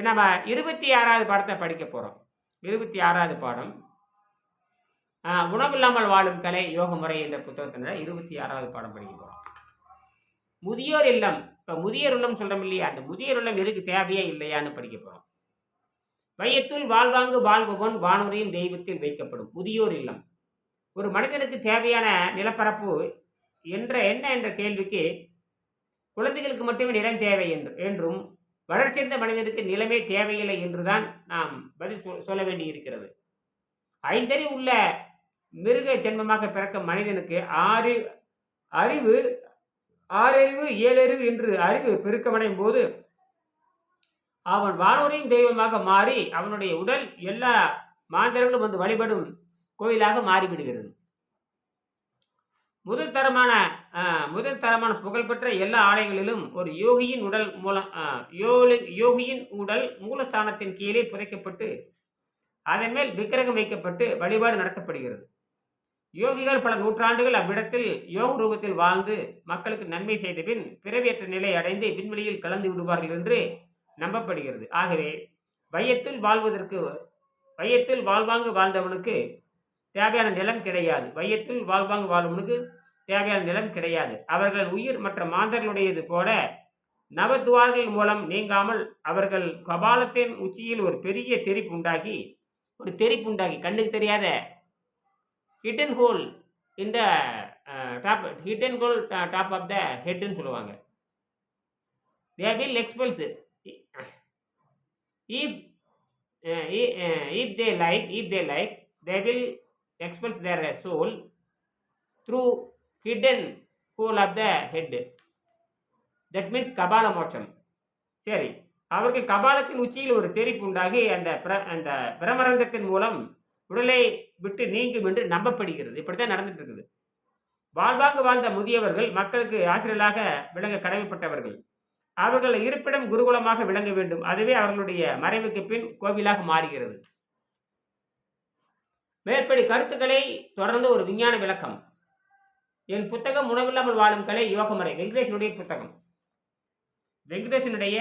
இப்போ நம்ம இருபத்தி ஆறாவது பாடத்தை படிக்க போகிறோம் இருபத்தி ஆறாவது பாடம் உணவில்லாமல் வாழும் கலை யோக முறை என்ற புத்தகத்தினர் இருபத்தி ஆறாவது பாடம் படிக்க போகிறோம் முதியோர் இல்லம். இப்போ முதியோர் இல்லம் சொல்கிறோம் இல்லையா? அந்த முதியோர் இல்லம் எதுக்கு தேவையா இல்லையான்னு படிக்க போகிறோம் வையத்துள் வாழ்வாங்கு வாழ்பவன் வானூரையும் தெய்வத்தில் வைக்கப்படும் முதியோர் இல்லம். ஒரு மனிதனுக்கு தேவையான நிலப்பரப்பு என்ற என்ன என்ற கேள்விக்கு குழந்தைகளுக்கு மட்டுமே நிலம் தேவை என்று என்றும் வளர்ச்சியடைந்த மனிதனுக்கு நிலமே தேவையில்லை என்றுதான் நாம் பதில் சொ- சொல்ல வேண்டியிருக்கிறது. ஐந்தறி உள்ள மிருக ஜென்மமாக பிறக்கும் மனிதனுக்கு ஆறு அறிவு ஆறறிவு ஏழறிவு என்று அறிவு பெருக்கமடையும் போது அவன் வானோரையும் தெய்வமாக மாறி அவனுடைய உடல் எல்லா மாந்தர்களும் வந்து வழிபடும் கோயிலாக மாறிவிடுகிறது. முதல் தரமான முதல் தரமான புகழ்பெற்ற எல்லா ஆலயங்களிலும் ஒரு யோகியின் உடல் மூலம் யோலி- யோகியின் உடல் மூலஸ்தானத்தின் கீழே புதைக்கப்பட்டு அதன் மேல் விக்கிரகம் வைக்கப்பட்டு வழிபாடு நடத்தப்படுகிறது. யோகிகள் பல நூற்றாண்டுகள் அவ்விடத்தில் யோக ரூபத்தில் வாழ்ந்து மக்களுக்கு நன்மை செய்த பின் பிறவியற்ற நிலை அடைந்து விண்வெளியில் கலந்து விடுவார்கள் என்று நம்பப்படுகிறது. ஆகவே வையத்தில் வாழ்வதற்கு வையத்தில் வாழ்வாங்கு வாழ்ந்தவனுக்கு தேவையான நிலம் கிடையாது. வையத்தில் வாழ்வாங்கு வாழும்னுக்கு தேவையான நிலம் கிடையாது. அவர்கள் உயிர் மற்ற மாந்தர்களுடையது போல நவத்துவார்கள் மூலம் நீங்காமல் அவர்கள் கபாலத்தின் உச்சியில் ஒரு பெரிய தெரிப்பு உண்டாகி ஒரு தெரிப்பு உண்டாகி. கண்ணுக்கு தெரியாத ஹிடன் ஹோல் இந்த top hidden hole top of the ஹெட்னு சொல்லுவாங்க. They will expels if if they like if they like they will like there will expels their soul through hidden hole of the head. That கபால மோட்சம் சரி. அவர்கள் கபாலத்தின் உச்சியில் ஒரு தெரிப்பு உண்டாகி அந்த பிர அந்த பிரமரந்தத்தின் மூலம் உடலை விட்டு நீங்கும் என்று நம்பப்படுகிறது. இப்படித்தான் நடந்துட்டு இருக்குது வாழ்வாக வாழ்ந்த முதியவர்கள் மக்களுக்கு ஆசிரியர்களாக விளங்க கடமைப்பட்டவர்கள். அவர்கள் இருப்பிடம் குருகுலமாக விளங்க வேண்டும். அதுவே அவர்களுடைய மறைவுக்கு பின் கோவிலாக மாறுகிறது. மேற்படி கருத்துக்களை தொடர்ந்து ஒரு விஞ்ஞான விளக்கம். என் புத்தகம் உணவில்லாமல் வாழும் கலை யோகமுறை வெங்கடேஷனுடைய புத்தகம். வெங்கடேஷனுடைய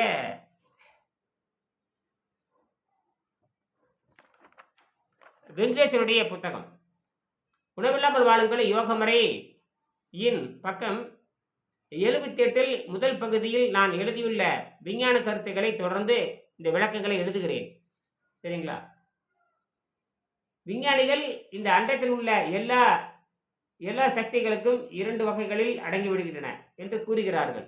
வெங்கடேஷனுடைய புத்தகம். உணவில்லாமல் வாழும் கலை யோகமுறை இன் பக்கம் எழுபத்தி எட்டில் முதல் பகுதியில் நான் எழுதியுள்ள விஞ்ஞான கருத்துக்களை தொடர்ந்து இந்த விளக்கங்களை எழுதுகிறேன். சரிங்களா? விஞ்ஞானிகள் இந்த அண்டத்தில் உள்ள எல்லா எல்லா சக்திகளுக்கும் இரண்டு வகைகளில் அடங்கிவிடுகின்றன என்று கூறுகிறார்கள்.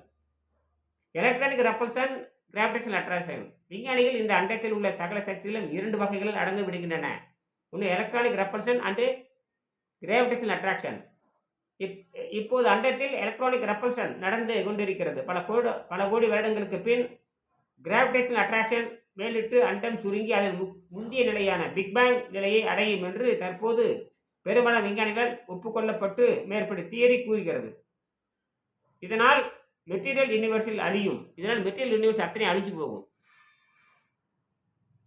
எலக்ட்ரானிக் ரப்பல்சன் கிராவிடேஷன் அட்ராக்ஷன் விஞ்ஞானிகள் இந்த அண்டத்தில் உள்ள சகல சக்திகளும் இரண்டு வகைகளில் அடங்கி விடுகின்றன ஒன்று electronic repulsion and gravitation attraction இப் இப்போது அண்டத்தில் எலக்ட்ரானிக் ரப்பல்சன் நடந்து கொண்டிருக்கிறது. பல கோடி பல கோடி வருடங்களுக்கு பின் கிராவிடேஷன் அட்ராக்ஷன் மேலிட்டு அண்டம் சுருங்கி அதன் மு- முந்தைய நிலையான பிக்பேங் நிலையை அடையும் என்று தற்போது பெருமள விஞ்ஞானிகள் ஒப்புக்கொள்ளப்பட்டு மேற்படி தியரி கூறுகிறது. இதனால் மெட்டீரியல் யூனிவர்ஸில் அழியும். இதனால் மெட்டீரியல் யூனிவர்ஸ் அத்தனை அழிஞ்சு போகும்.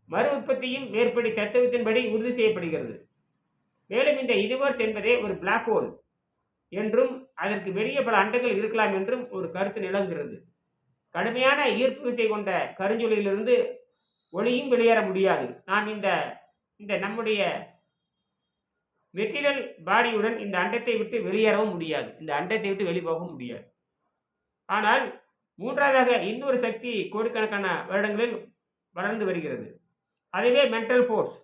மறு உற்பத்தியும் மேற்படி தத்துவத்தின்படி உறுதி செய்யப்படுகிறது. மேலும் இந்த யூனிவர்ஸ் என்பதே ஒரு பிளாக் ஹோல் என்றும் அதற்கு வெளியே பல அண்டங்கள் இருக்கலாம் என்றும் ஒரு கருத்து நிலவுகிறது. கடுமையான ஈர்ப்பு விசை கொண்ட கருஞ்சொலியிலிருந்து ஒளியும் வெளியேற முடியாது. நான் இந்த இந்த நம்முடைய மெட்டீரியல் பாடியுடன் இந்த அண்டத்தை விட்டு வெளியேறவும் முடியாது. இந்த அண்டத்தை விட்டு வெளிப்போகவும் முடியாது. ஆனால் மூன்றாவதாக இன்னொரு சக்தி கோடிக்கணக்கான வருடங்களில் வளர்ந்து வருகிறது. அதுவே மென்டல் ஃபோர்ஸ்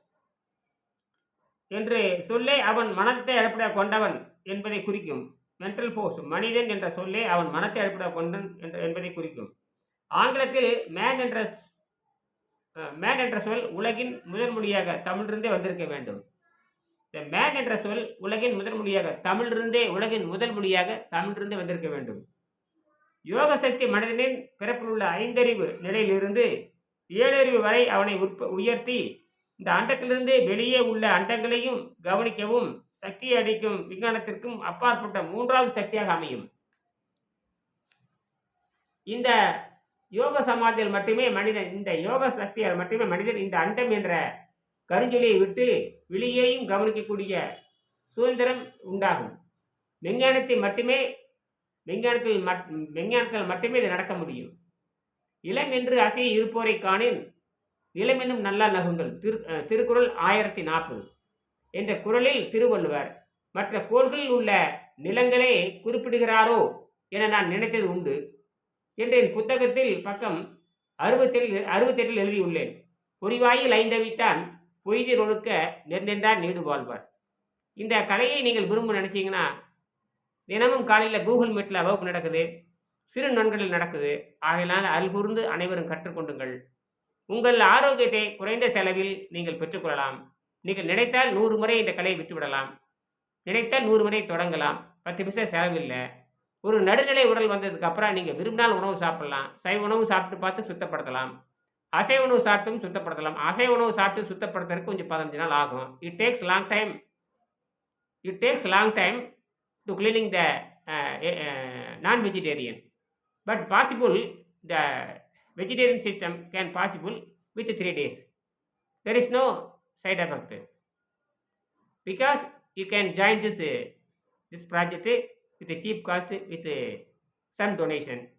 என்று சொல்லே அவன் மனத்தை அடிப்படையாக கொண்டவன் என்பதை குறிக்கும். மென்டல் ஃபோர்ஸ் மனிதன் என்ற சொல்லே அவன் மனத்தை அடிப்படையாக கொண்டன் என்ற என்பதை குறிக்கும். ஆங்கிலத்தில் மேன் என்ற மேன் என்ற சொல் உலகின் முதன்மொழியாக தமிழிலிருந்தே வந்திருக்க வேண்டும். இந்த மேன் என்ற சொல் உலகின் முதன்மொழியாக தமிழிலிருந்தே உலகின் முதல் மொழியாக தமிழிலிருந்தே வந்திருக்க வேண்டும். யோக சக்தி மனிதனின் பிறப்பில் உள்ள ஐந்தறிவு நிலையிலிருந்து ஏழறிவு வரை அவனை உற்ப உயர்த்தி இந்த அண்டத்திலிருந்து வெளியே உள்ள அண்டங்களையும் கவனிக்கவும் சக்தியை அடிக்கும் விஞ்ஞானத்திற்கும் அப்பாற்பட்ட மூன்றாவது சக்தியாக அமையும். இந்த யோக சமாதியில் மட்டுமே மனிதன் இந்த யோக சக்தியால் மட்டுமே மனிதன் இந்த அண்டம் என்ற கருஞ்சொலியை விட்டு வெளியேயும் கவனிக்கக்கூடிய சுதந்திரம் உண்டாகும். விஞ்ஞானத்தை மட்டுமே விஞ்ஞானத்தில் மட் விஞ்ஞானத்தில் மட்டுமே இது நடக்க முடியும். இளம் என்று அசைய இருப்போரை காணின் நிலமெனும் நல்லா நகுங்கள். திரு திருக்குறள் ஆயிரத்தி நாற்பது என்ற குறளில் திருவள்ளுவர் மற்ற கோள்களில் உள்ள நிலங்களே குறிப்பிடுகிறாரோ என நான் நினைத்தது உண்டு. என்று என் புத்தகத்தில் பக்கம் அறுபத்தெட்டில் அறுபத்தெட்டில் எழுதியுள்ளேன். பொறிவாயில் ஐந்தவித்தான் பொய்தில் ஒழுக்க நெர்நென்றார் நீடு வாழ்வார் இந்த கலையை நீங்கள் விரும்ப நினச்சிங்கன்னா தினமும் காலையில் கூகுள் மீட்டில் வகுப்பு நடக்குது சிறு நண்களில் நடக்குது. ஆகையினால் அருள் அனைவரும் கற்றுக்கொண்டுங்கள் உங்கள் ஆரோக்கியத்தை குறைந்த செலவில் நீங்கள் பெற்றுக்கொள்ளலாம் நீங்கள் நினைத்தால் நூறு முறை இந்த கலையை விட்டுவிடலாம். நினைத்தால் நூறு முறை தொடங்கலாம். பத்து பைசா செலவில்லை. ஒரு நடுநிலை உடல் வந்ததுக்கு அப்புறம் நீங்கள் விரும்பினால் உணவு சாப்பிடலாம். சைவ உணவு சாப்பிட்டு பார்த்து சுத்தப்படுத்தலாம். அசைவ உணவு சாப்பிட்டும் சுத்தப்படுத்தலாம். அசைவ உணவு சாப்பிட்டு சுத்தப்படுத்துறதுக்கு கொஞ்சம் பதினஞ்சு நாள் ஆகும். It takes long time it takes long time to cleaning the non vegetarian but possible the vegetarian system can possible with three days there is no side effect because you can join this this project with cheap cost with sun donation. uh, தான்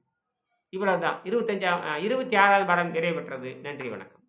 இவ்வளவுதான். இருபத்தஞ்சாம் இருபத்தி ஆறாவது பாடம் நிறைவு பெற்றது. நன்றி வணக்கம்.